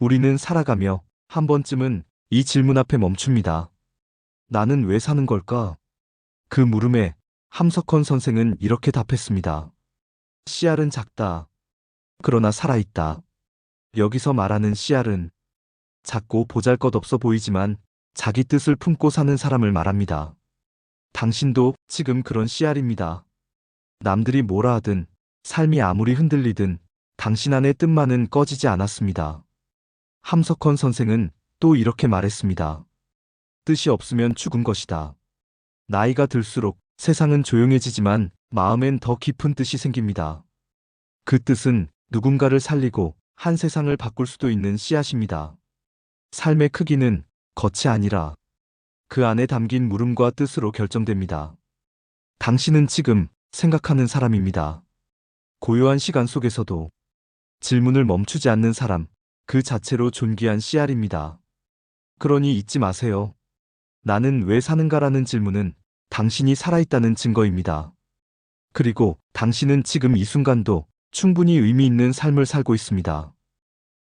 우리는 살아가며 한 번쯤은 이 질문 앞에 멈춥니다. 나는 왜 사는 걸까? 그 물음에 함석헌 선생은 이렇게 답했습니다. 씨알은 작다. 그러나 살아있다. 여기서 말하는 씨알은 작고 보잘 것 없어 보이지만 자기 뜻을 품고 사는 사람을 말합니다. 당신도 지금 그런 씨알입니다. 남들이 뭐라 하든 삶이 아무리 흔들리든 당신 안의 뜻만은 꺼지지 않았습니다. 함석헌 선생은 또 이렇게 말했습니다. 뜻이 없으면 죽은 것이다. 나이가 들수록 세상은 조용해지지만 마음엔 더 깊은 뜻이 생깁니다. 그 뜻은 누군가를 살리고 한 세상을 바꿀 수도 있는 씨앗입니다. 삶의 크기는 겉이 아니라 그 안에 담긴 물음과 뜻으로 결정됩니다. 당신은 지금 생각하는 사람입니다. 고요한 시간 속에서도 질문을 멈추지 않는 사람, 그 자체로 존귀한 씨알입니다. 그러니 잊지 마세요. 나는 왜 사는가라는 질문은 당신이 살아있다는 증거입니다. 그리고 당신은 지금 이 순간도 충분히 의미 있는 삶을 살고 있습니다.